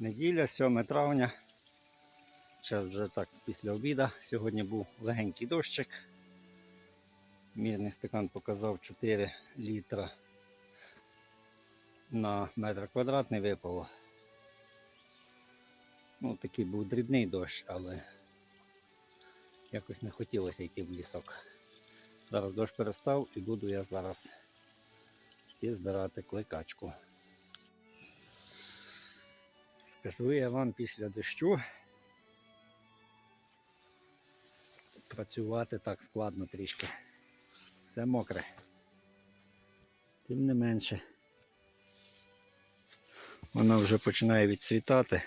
Неділя, 7 травня. Час вже так після обіда. Сьогодні був легенький дощик. Мірний стакан показав 4 літра на метр квадратний випало. Ну, такий був дрібний дощ, але якось не хотілося йти в лісок. Зараз дощ перестав і буду я зараз йти збирати кликачку. Скажу я вам після дощу працювати так складно трішки. Все мокре. Тим не менше. Вона вже починає відцвітати.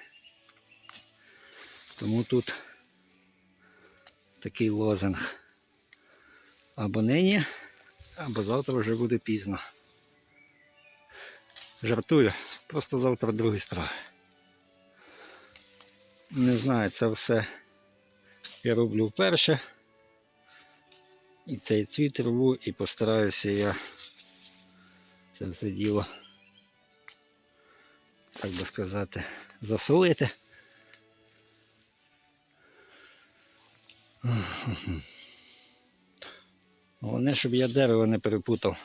Тому тут такий лозинг. Або нині, або завтра вже буде пізно. Жартую, просто завтра другі справи. Не знаю, це все я роблю вперше. І цей цвіт рву і постараюся я це все діло, так би сказати, засолити. Головне, щоб я дерево не перепутав.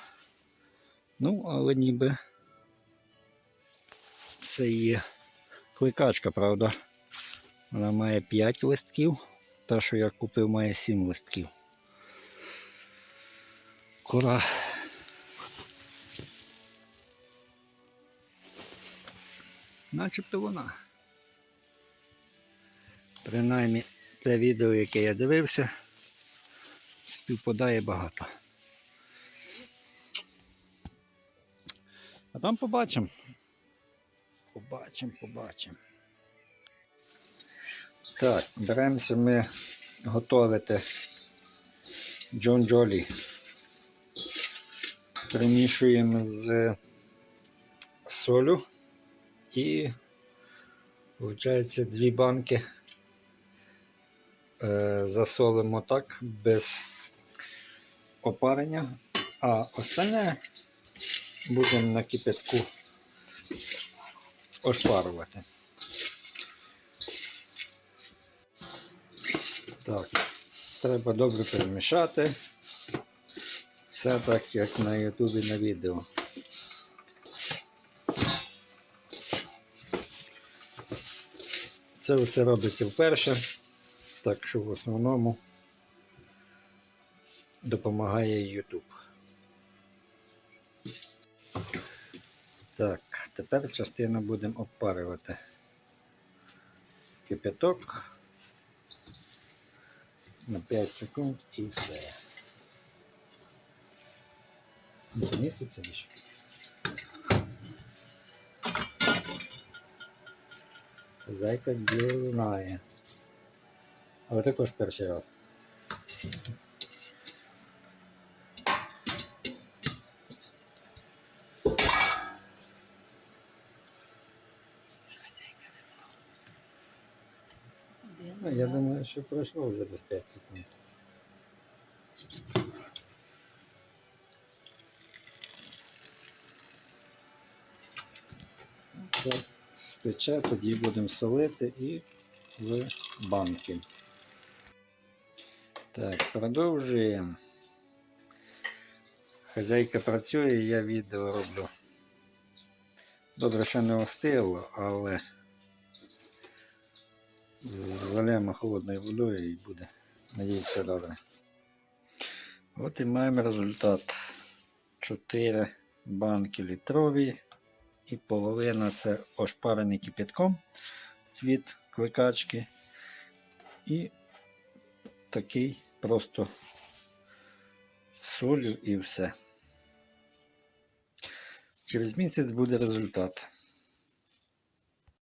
Ну, але ніби це є кликачка, правда. Вона має 5 листків, та, що я купив, має 7 листків. Кора. Начебто вона. Принаймні те відео, яке я дивився, співпадає багато. А там побачимо. Побачимо, побачимо. Так, беремося ми готувати Джон Джолі. Примішуємо з солю і виходить дві банки е, засолимо так без опарення, а остальне будемо на кипятку ошпарувати. Так, треба добре перемішати. Все так, як на Ютубі на відео. Це все робиться вперше, так що в основному допомагає YouTube. Так, тепер частину будемо обпарювати. Кипяток на 5 секунд і все. Не поміститься більше? Зайка діло знає. Але також перший раз. Ну, я думаю, що пройшло вже десь 5 секунд. Це стече, тоді будемо солити і в банки. Так, продовжуємо. Хазяйка працює, я відео роблю. Добре, що не остило, але залємо холодною водою і буде. Надіюсь, все добре. От і маємо результат. 4 банки літрові і половина це ошпарений кипятком цвіт кликачки. І такий просто з солью і все. Через місяць буде результат.